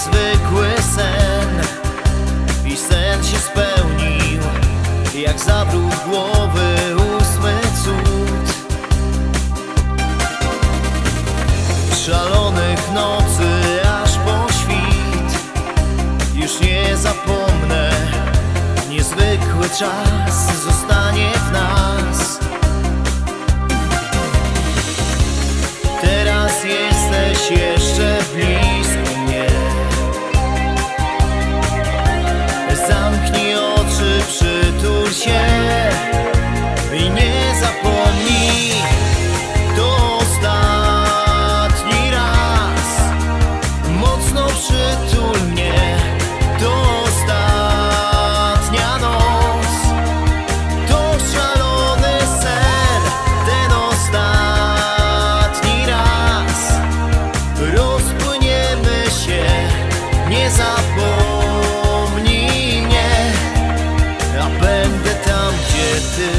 niezwykły sen. I sen się spełnił Jak zawrót głowy ósmy cud. Szalonych nocy aż po świt. Już nie zapomnę Niezwykły czas przytul mnie ostatnia noc. To szalony sen, ten ostatni raz. Rozpłyniemy się, nie zapomnij mnie. A będę tam, gdzie ty